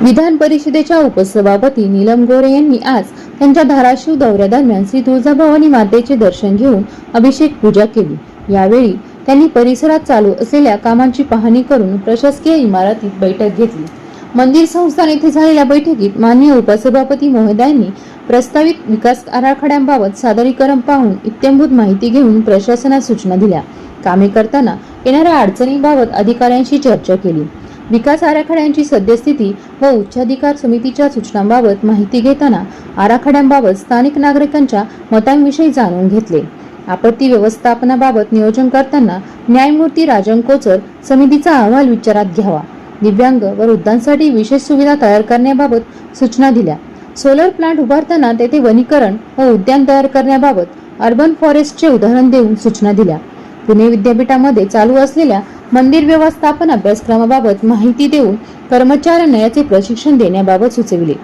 विधान परिषदेच्या उपसभापती नीलम गोरे यांनी आज त्यांच्या धाराशिव दौऱ्यादरम्यान श्री तुळजाभवानी मातेचे दर्शन घेऊन अभिषेक पूजा केली. यावेळी त्यांनी परिसरात चालू असलेल्या कामांची पाहणी करून प्रशासकीय इमारतीत बैठक घेतली. मंदिर संस्थान येथे झालेल्या बैठकीत माननीय उपसभापती महोदयांनी प्रस्तावित विकास आराखड्यांबाबत सादरीकरण पाहून इत्यंभूत माहिती घेऊन प्रशासनास सूचना दिल्या. कामे करताना येणाऱ्या अडचणींबाबत अधिकाऱ्यांशी चर्चा केली. विकास आराखड्यांची सद्यस्थिती व उच्चाधिकार समितीच्या सूचनांबाबत माहिती घेताना आराखड्यांबाबत स्थानिक नागरिकांच्या मतांविषयी जाणून घेतले. आपत्ती व्यवस्थापनाबाबत नियोजन करताना न्यायमूर्ती राजन कोचर समितीचा अहवाल विचारात घ्यावा. दिव्यांग व वृद्धांसाठी विशेष सुविधा तयार करण्याबाबत सूचना दिल्या. सोलर प्लांट उभारताना तेथे वनीकरण व उद्यान तयार करण्याबाबत अर्बन फॉरेस्टचे उदाहरण देऊन सूचना दिल्या. पुणे विद्यापीठामध्ये चालू असलेल्या मंदिर व्यवस्थापन अभ्यासक्रमाबाबत माहिती देऊन कर्मचाऱ्यांना याचे प्रशिक्षण देण्याबाबत सुचविले.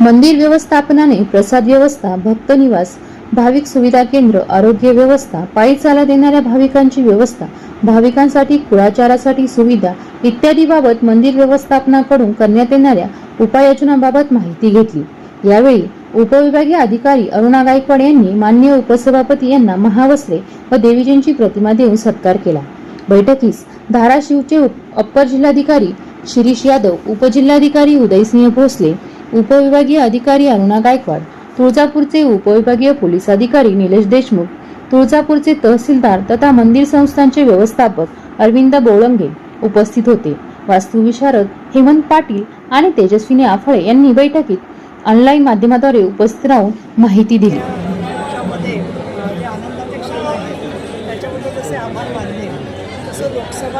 मंदिर व्यवस्थापनाने प्रसाद व्यवस्था भक्त निवास भाविक सुविधा केंद्र आरोग्य व्यवस्था पायी चालत देणाऱ्या भाविकांची व्यवस्था भाविकांसाठी कुळाचारासाठी सुविधा इत्यादी बाबत मंदिर व्यवस्थापनाकडून करण्यात येणाऱ्या उपाययोजनांबाबत माहिती घेतली. यावेळी उपविभागीय अधिकारी अरुणा गायकवाड यांनी माननीय उपसभापती यांना महावसले व देवीजींची प्रतिमा देऊन सत्कार केला. बैठकीस धाराशिवचे अप्पर जिल्हाधिकारी शिरीष यादव उपजिल्हाधिकारी उदयसिंह भोसले उपविभागीय अधिकारी अरुणा गायकवाड तुळजापूरचे उपविभागीय पोलीस अधिकारी निलेश देशमुख तुळजापूरचे तहसीलदार तथा मंदिर संस्थांचे व्यवस्थापक अरविंद बोळंगे उपस्थित होते. वास्तुविशारद हेमंत पाटील आणि तेजस्विनी आफळे यांनी बैठकीत ऑनलाईन माध्यमाद्वारे उपस्थित राहून माहिती दिली.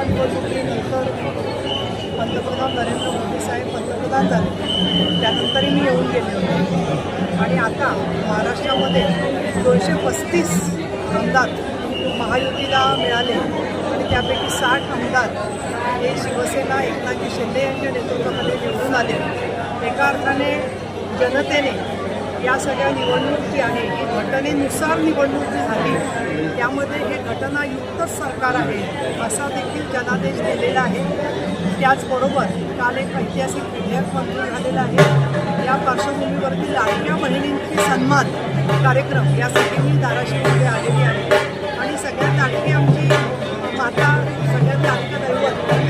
निवडणुकीनंतर पंतप्रधान नरेंद्र मोदी साहेब पंतप्रधान झाले. त्यानंतरही मी येऊन गेले होते. आणि आता महाराष्ट्रामध्ये दोनशे पस्तीस आमदार महायुतीला मिळाले आणि त्यापैकी साठ आमदार हे शिवसेना एकनाथजी शिंदे यांच्या नेतृत्वामध्ये निवडून आले. एका अर्थाने जनतेने या सगळ्या निवडणूक जी आहे ही घटनेनुसार निवडणूक जी झाली. त्यामध्ये हे घटनायुक्तच सरकार आहे असा देखील जनादेश दिलेला आहे. त्याचबरोबर काल एक ऐतिहासिक विधेयक मंजूर झालेलं आहे. या पार्श्वभूमीवरती लाडक्या बहिणींची सन्मान कार्यक्रम यासाठी मी धाराशिवमध्ये आलेली आहे. आणि सगळ्यात लाडकी आमची माता सगळ्यात लाडकं दैवत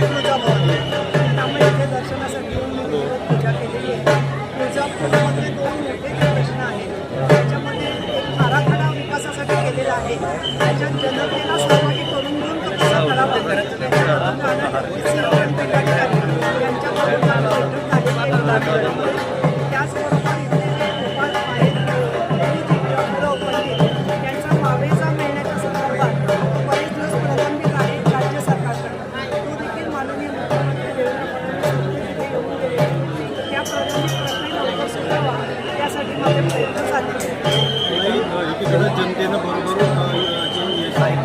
आहे. त्याच्यात जनतेला सहभागी करून घेऊन तो कसा करावा त्याच्याबद्दल नानाजी आणि जिल्हाधिकारी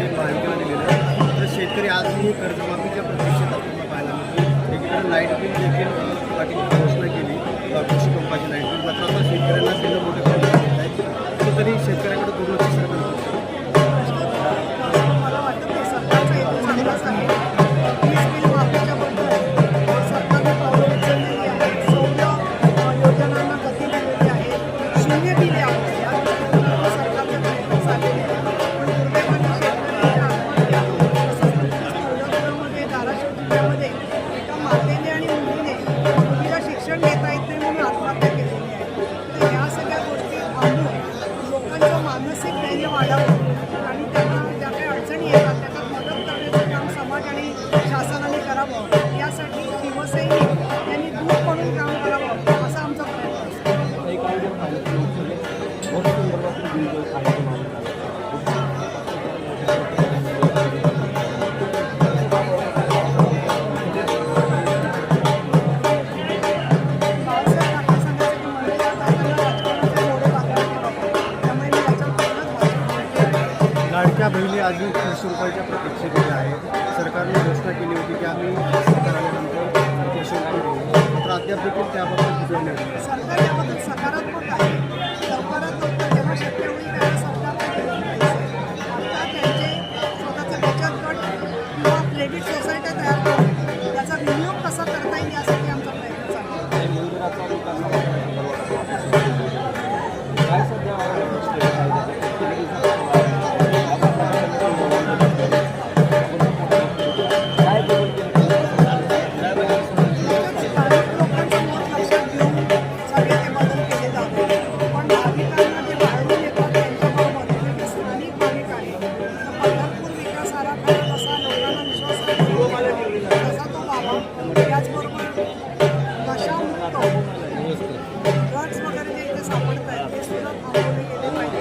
यश आहे दिलेलं आहे. तर शेतकरी आजही कर्जमाफीच्या प्रतीक्षेत आपल्याला पाहायला मिळतो एकीकडे लाइट बिल देखील पाटील घोषणा केली. कृषी पंपाची लाइट बिल मात्र आता शेतकऱ्यांना बिलं मोठं वाढावं. आणि त्यांना ज्या काही अडचणी येतात त्याच्यात मदत करण्याचं काम समाज आणि शासनाने करावं. यासाठी शिवसैनिक यांनी दूर पडून काम करावं असा आमचा प्रयत्न असतो अजून तीनशे रुपयाच्या प्रतीक्षेमध्ये आहेत सरकारने घोषणा केली होती की आम्ही सरकार आल्यानंतर तीनशे रुपये देऊ मात्र अद्याप देखील त्याबाबत विजय मिळाला सरकार याबद्दल सकारात्मक आहे. लवकरात लवकर जेव्हा शक्य होईल तेव्हा सरकारकडे येऊन जायचं. आता त्यांचे स्वतःचे बचत गट किंवा क्रेडिट सोसायट्या तयार करून त्याचा विनियोग कसा करता येईल यासाठी आमचा प्रयत्न चालू आहे. टॅक्स वगैरे जे इथे सापडत आहेत ते सुद्धा थांबवले गेले पाहिजे.